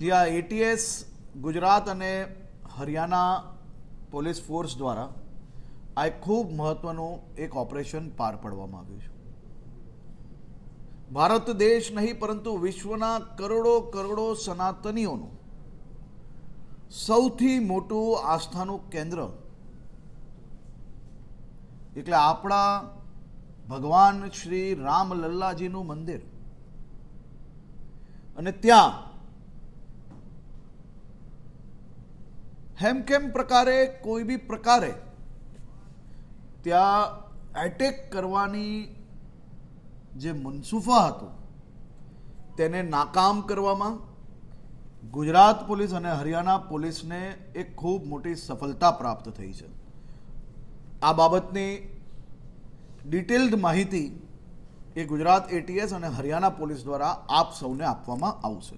જે આ એટીએસ ગુજરાત અને હરિયાણા પોલીસ ફોર્સ દ્વારા આ એક ખૂબ મહત્વનું એક ઓપરેશન પાર પાડવામાં આવ્યું છે. ભારત દેશ નહીં, પરંતુ વિશ્વના કરોડો કરોડો સનાતનીઓનું સૌથી મોટું આસ્થાનું કેન્દ્ર એટલે આપણા ભગવાન શ્રી રામ લલ્લાજીનું મંદિર. અને ત્યાં હેમકેમ પ્રકારે, કોઈ બી પ્રકારે, ત્યાં એટેક કરવાની જે મનસુફા હતું, તેને નાકામ કરવામાં ગુજરાત પોલીસ અને હરિયાણા પોલીસને એક ખૂબ મોટી સફળતા પ્રાપ્ત થઈ છે. આ બાબતની ડિટેલ્ડ માહિતી એ ગુજરાત એટીએસ અને હરિયાણા પોલીસ દ્વારા આપ સૌને આપવામાં આવશે.